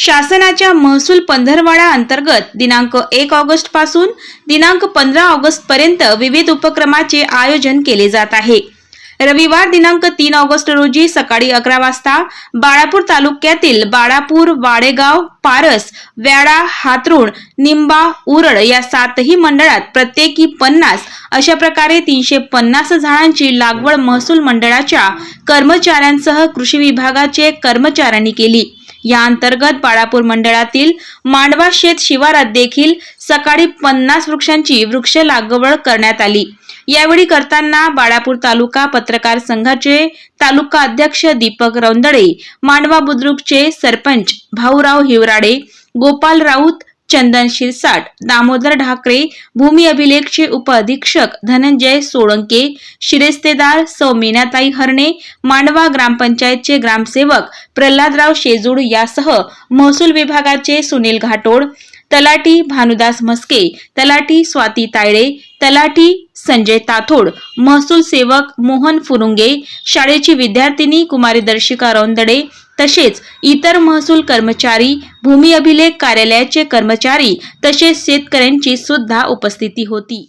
शासनाच्या महसूल पंधरवाडा अंतर्गत दिनांक एक ऑगस्टपासून दिनांक पंधरा ऑगस्ट पर्यंत विविध उपक्रमाचे आयोजन केले जात आहे. रविवार दिनांक तीन ऑगस्ट रोजी सकाळी अकरा वाजता बाळापूर तालुक्यातील बाळापूर वाडेगाव पारस व्याडा हातरुण निंबा उरड या सातही मंडळात प्रत्येकी पन्नास अशा प्रकारे तीनशे पन्नास झाडांची लागवड महसूल मंडळाच्या कर्मचाऱ्यांसह कृषी विभागाचे कर्मचाऱ्यांनी केली. या अंतर्गत बाळापूर मंडळातील मांडवा शेत शिवारात देखील सकाळी पन्नास वृक्षांची वृक्ष लागवड करण्यात आली. यावेळी करताना बाळापूर तालुका पत्रकार संघाचे तालुका अध्यक्ष दीपक रौंदळे मांडवा बुद्रुकचे सरपंच भाऊराव हिवराडे गोपाल राऊत चंदन शिरसाट दामोदर ढाकरे भूमी अभिलेखचे उपअधीक्षक धनंजय सोळंके शिरेस्तेदार सौ मीनाताई हरणे मांडवा ग्रामपंचायतचे ग्रामसेवक प्रल्हादराव शेजूड यासह महसूल विभागाचे सुनील घाटोड तलाटी भानुदास म्हस्के तलाटी स्वाती तायडे तलाठी संजय ताथोड महसूल सेवक मोहन फुरुंगे शाळेची विद्यार्थिनी कुमारी दर्शिका रौंदडे तसेच इतर महसूल कर्मचारी भूमी अभिलेख कार्यालयाचे कर्मचारी तसेच शेतकऱ्यांची सुद्धा उपस्थिती होती.